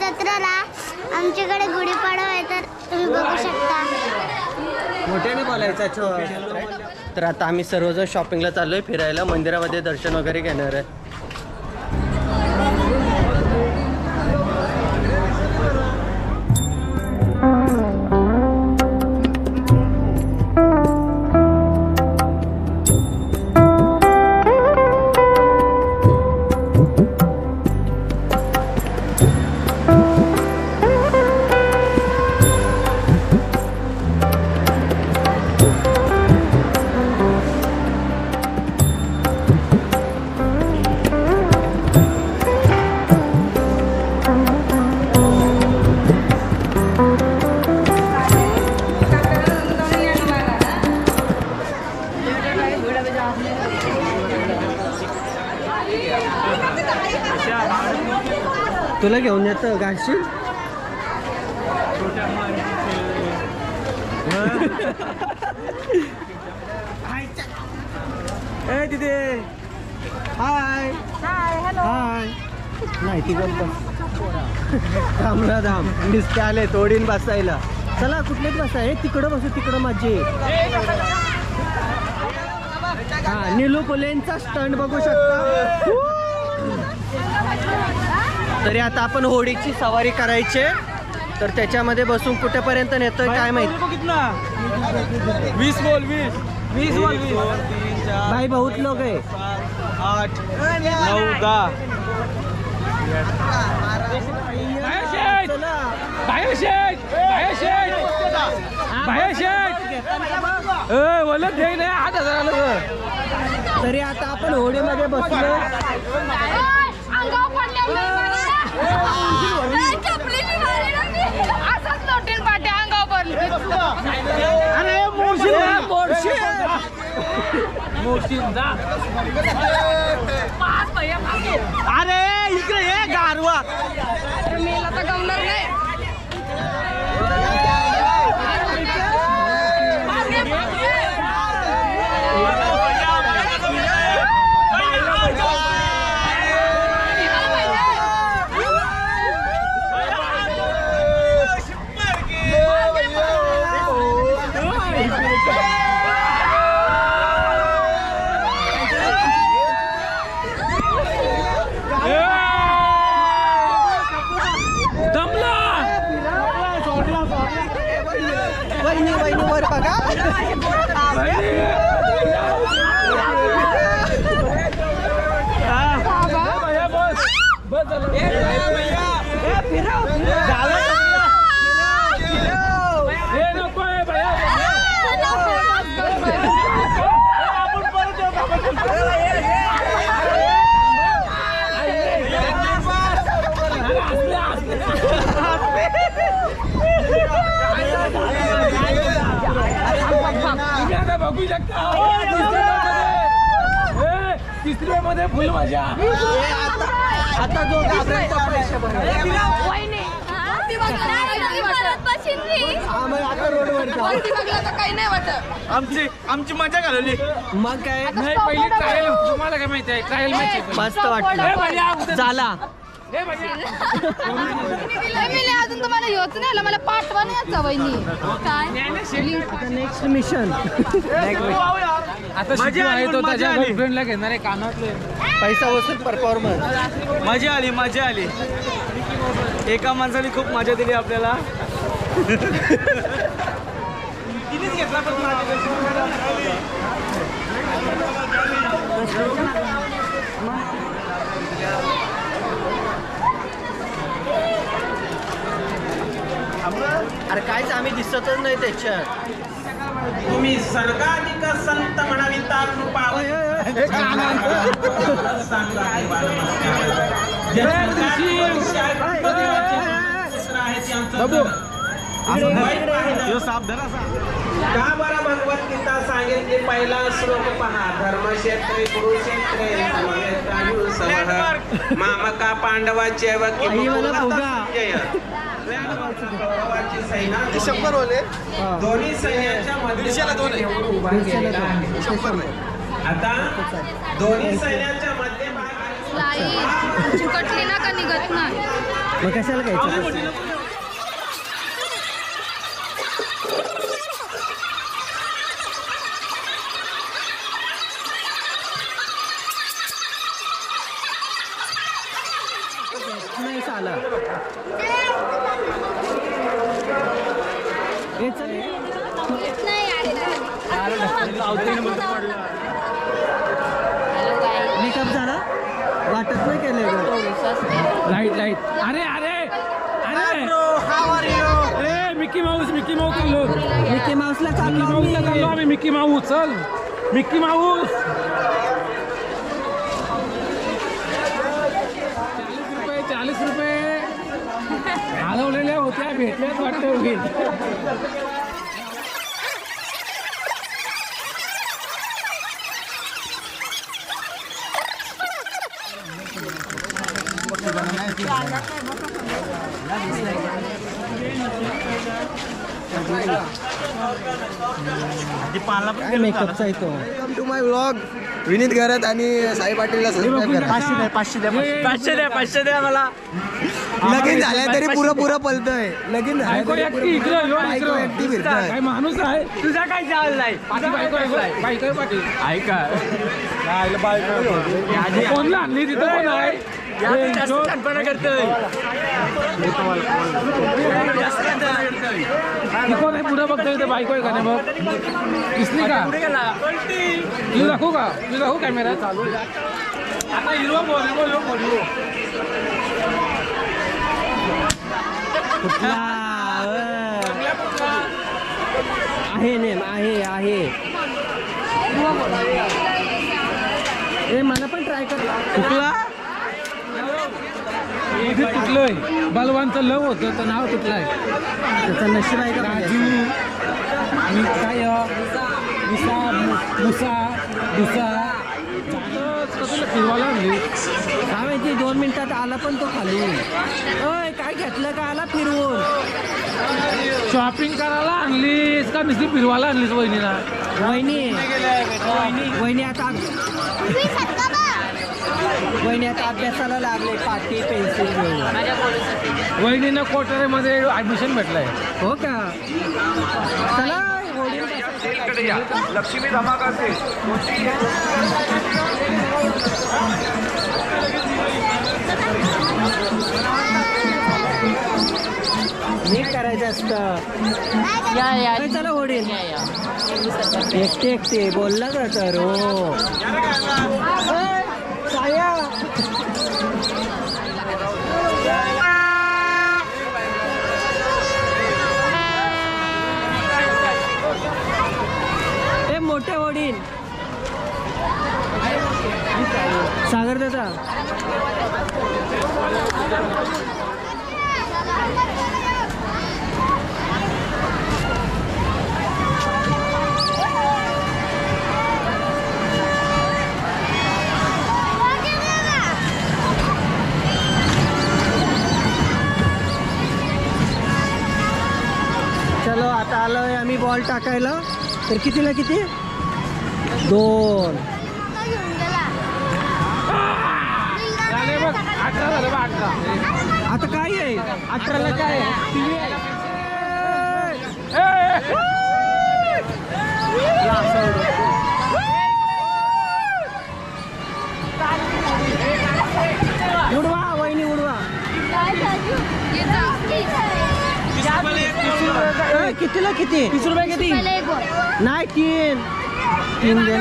जत्रेला. आमच्याकडे गुढीपाडवा आहे तर तुम्ही बघू शकता. मोठ्याने बोलायचा तर आता आम्ही सर्वजण शॉपिंगला चाललोय फिरायला. मंदिरामध्ये दर्शन वगैरे घेणार आहे. घालशील ए तिथे हाय. हाय नाही ती गप्प थांबला थांब नुसते आले तोडीन बसायला. चला कुठलेच बसा. हे तिकडं बसू तिकडं माझी. हा निलू पुलेंचा स्टंट बघू शकता. तरी आता आपण होडीची सवारी करायची. तर त्याच्यामध्ये बसून कुठेपर्यंत नेतोय काय माहीत? वीस बोल वीस. वीस बोल वीस. भाई बहुत लोग आहे. आठ नऊ दहा. बोलत घे नाही आठ हजार. तरी आता आपण होडीमध्ये बसलो. अरे इकडे गारवा. मेला तर गवणार नाही मागे, मागे. दमला वहिनी वहिनी वर बघा बस बस झालं हे नको आहे भैया आपण परत येऊ का? तुम्ही आता बघू शकता ए, तिसऱ्या मध्ये फुल मजा. आता जो घाबरायचा पैसे आता रोडवर काही नाही वाटत. आमची आमची मजा घालवली. मग काय? नाही पहिली ट्रायल तुम्हाला काय माहिती आहे? ट्रायल मॅच मस्त वाटलं. झाला अजून तुम्हाला येऊच नाही आलं. मला पाठवा नाही याचा वहिनी. काय? नेक्स्ट मिशन आता त्याच्या गर्लफ्रेंडला घेणार आहे कानातले. पैसा वसूल परफॉर्मन्स मजा आली मजा आली. एका माणसाने खूप मजा दिली आपल्याला. तिनेच घेतला पण अरे कायच आम्ही दिसतच नाही त्याच्यात. तुम्ही सर्गाधिक संत म्हणाविता कृपा. सांगा. का बरं भगवद्गीता सांगितली? पहिला श्लोक पहा. धर्मक्षेत्रे कुरुक्षेत्रे. मामका पांडवाचे व मला ते शंभर होले दोन्ही सैन्याच्या दीडशेला दोन आहे. शंभर नाही आता दोन्ही सैन्याच्या मध्यभागी लाई का निघत नाही? कशाला घ्यायचं? नाही चाला. चल. मेकअप झाला? वाटत नाही केलं लाइट लाइट अरे अरे अरे. ए मिकी माऊस मिकी माऊस चाललो. मिकी माऊसला मिकी चाललो मिकी माऊस चल. मिकी माऊस चाळीस रुपये चाळीस रुपये होत्या भेटल्याच वाटतं उगीच काय मेकअपचा येतो टू माय ब्लॉग विनीत घरात आणि साई पाटीलला सबस्क्राईब करा. पाचशे द्या पाचशे द्या. पाचशे द्या पाचशे द्या मला. लगीन झालं तरी पुरं पुरं पलतोय लगीन झालं बायको तरी एकटी इकडं ह्यो बायको इकडं. एकटी फिरतोय. काय माणूस आहे? तुझा काय चाललाय बायको आहे बायको आहे. पाटील ऐका कोणला आणली? तिथं कोण आहे? ती कोण आहे? पुढे बघतोय इथे बायको आहे का नाही बघ? दिसली का? तुझी दाखवू का? तुझी दाखवू कॅमेरा चालू आता हिरो बोल हिरो हिरो बोल हिरो कुठला. आहे नेम आहे आहे. ए मला पण ट्राय कर. कुठला? इथे तुटलंय. बलवानचं लव होतं तर नाव तुटलंय. त्याचा नशीब आहे का राजू काय मुसा मुसा दुसा कसं फिरवायला माहिती दोन मिनिटात आला पण तो खाली ओय काय घेतलं का आला फिरवून? शॉपिंग करायला आणलीस का नुसती फिरवायला आणलीस वहिनीला? वहिनी वहिनी आता वहिनी आता अभ्यासाला लागले पाटी पेन्सिल घेऊन. वहिनीनं कोठारेमध्ये ऍडमिशन भेटलंय. हो का? चला लक्ष्मी धमाका नीट करायचं असतं. या या. चला होडील. या या. एकटे एकटे. बोलला का तर हो. साया. ए मोठे होडील. दादा. चलो आता आलोय आम्ही बॉल टाकायला. तर कितीला किती? दोन. आता काय आहे? अठराला काय उडवा वहिनी उडवा. कितीला किती? तीस रुपये किती? नाही तीन. तीन दे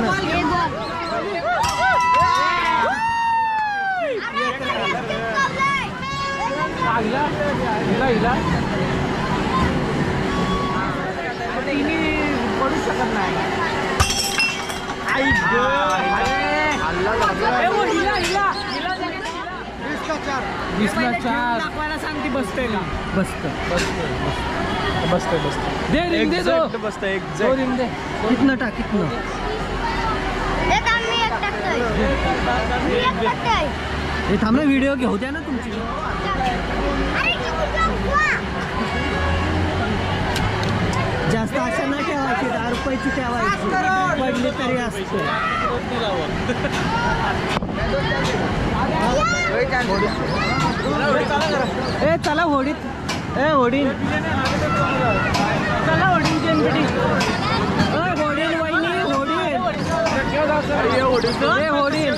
ना हिला हिला. हिला पडू शकत नाही. वीसला चार सांगते बसते का बसत बसते बसते दे रिंग दे बसतं दो रिंग दे. कितनं टाक कितनं? हे थांब ना व्हिडिओ घेऊ द्या ना तुमची. जास्त आशा नाही ठेवायची दहा रुपयाची ठेवायची. पडली तरी असते. ए चला होडीत. ए होडीन. चला होडीन जेनपिटी होडी होडीन वहिनी होडीन. होडीन.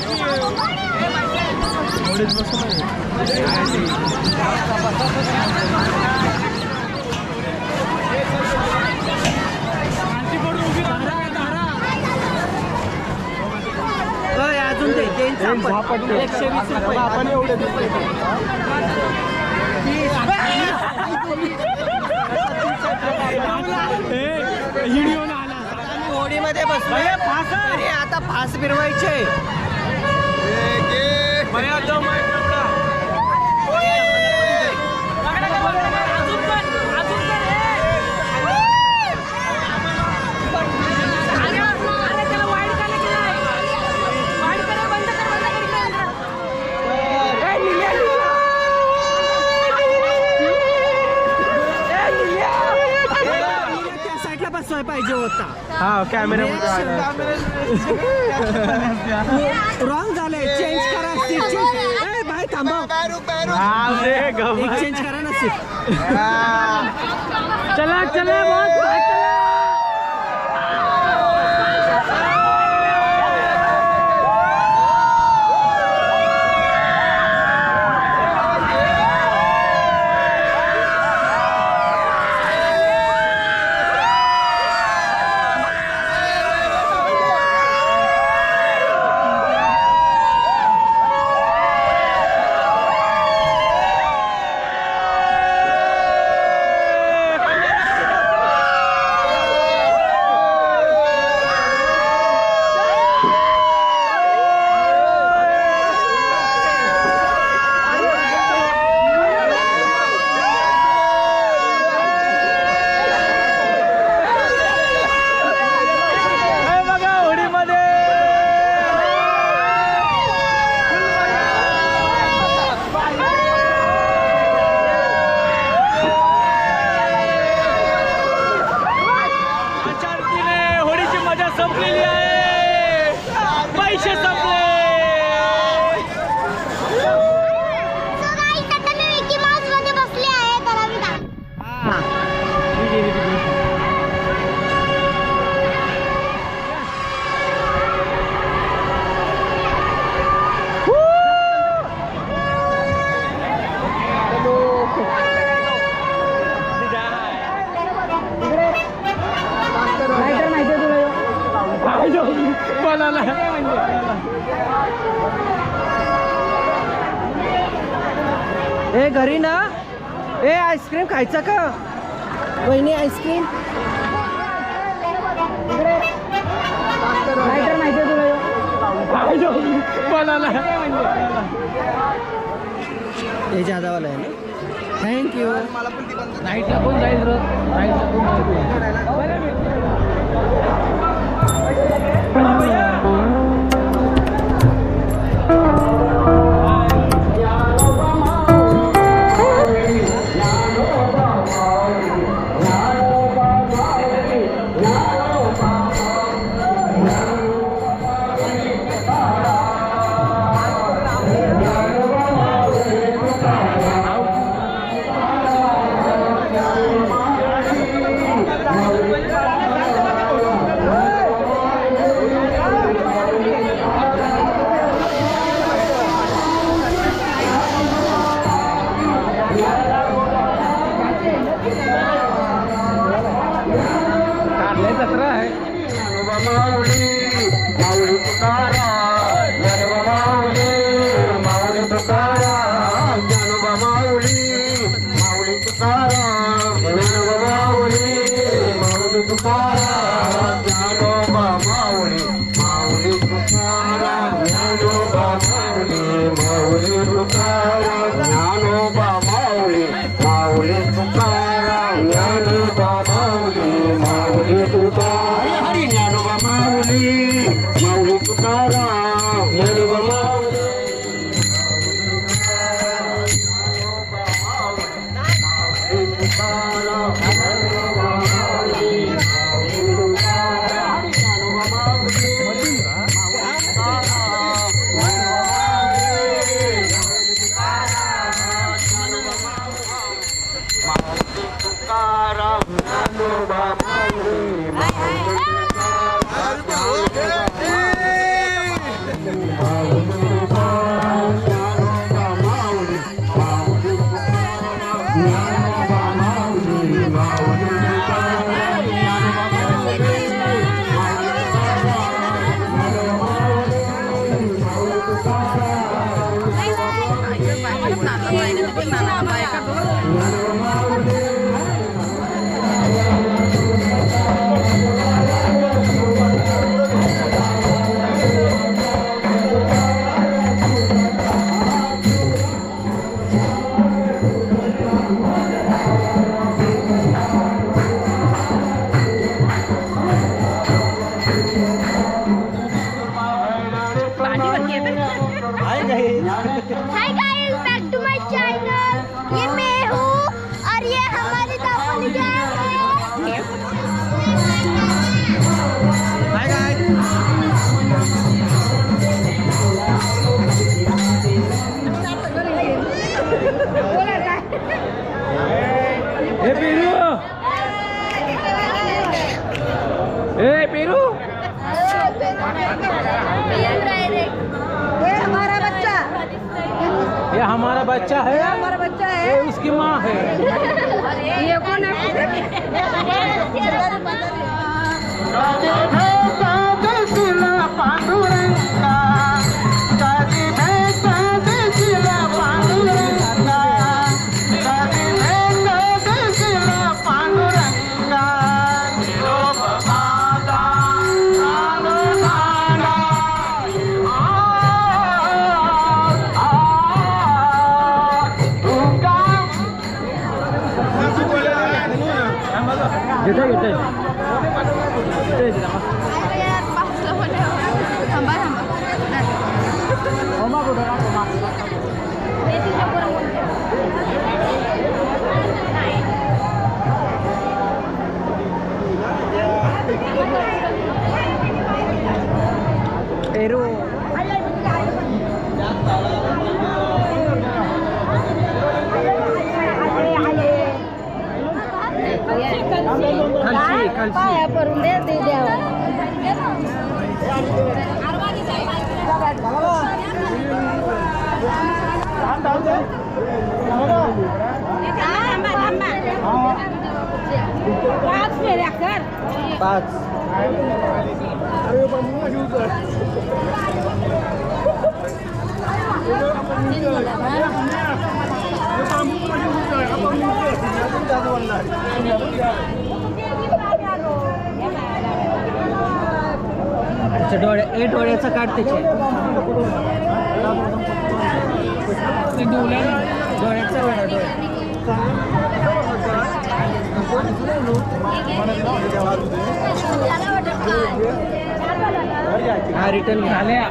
अजून ते एकशे वीस रुपये आपण एवढे होडीमध्ये अरे आता फास फिरवायचे. पाहिजे होता. हा कॅमेरा रॉंग झालंय चेंज सीट चला चला बहुत बाहेर चला होळीची मजा संपलेली आहे पैसे संपले So guys, आता मी मिकी माऊसमध्ये बसले आहे त्याला मी दाखवते. ए घरी ना. ए आईस्क्रीम खायचा का? वहिनी आईस्क्रीम. माहिती हे जादावाला आहे ना. थँक्यू नाईटला कोण जाईल রাম पाच. अच्छा डोळे हे डोळ्याचं काढतेचे डोळ्याचं काढा हा रिटर्न झाल्या